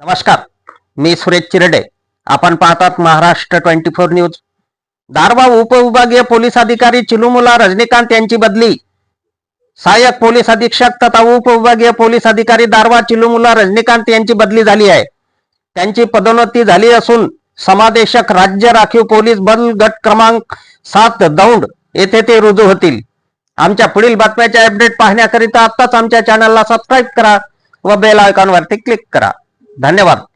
नमस्कार मी सुरेश चिरडे. आपण पाहतात Maharashtra twenty four news. Darwha उपविभागीय पोलीस अधिकारी चिलुमुला रजनीकांत यांची बदली. सहाय्यक पोलीस अधीक्षक तथा उपविभागीय पोलीस अधिकारी दारवा चिलुमुला रजनीकांत यांची बदली झाली आहे. त्यांची पदोन्नती झाली असून समादेशक राज्य राखीव पोलीस बल गट क्रमांक सात दौंड येथे ते रुजू होतील. आमच्या पुढील बातम्याचे अपडेट पाहण्याकरिता आत्ताच आमच्या चॅनलला सबस्क्राईब करा व बेल आयकॉनवरती क्लिक करा. धन्यवाद.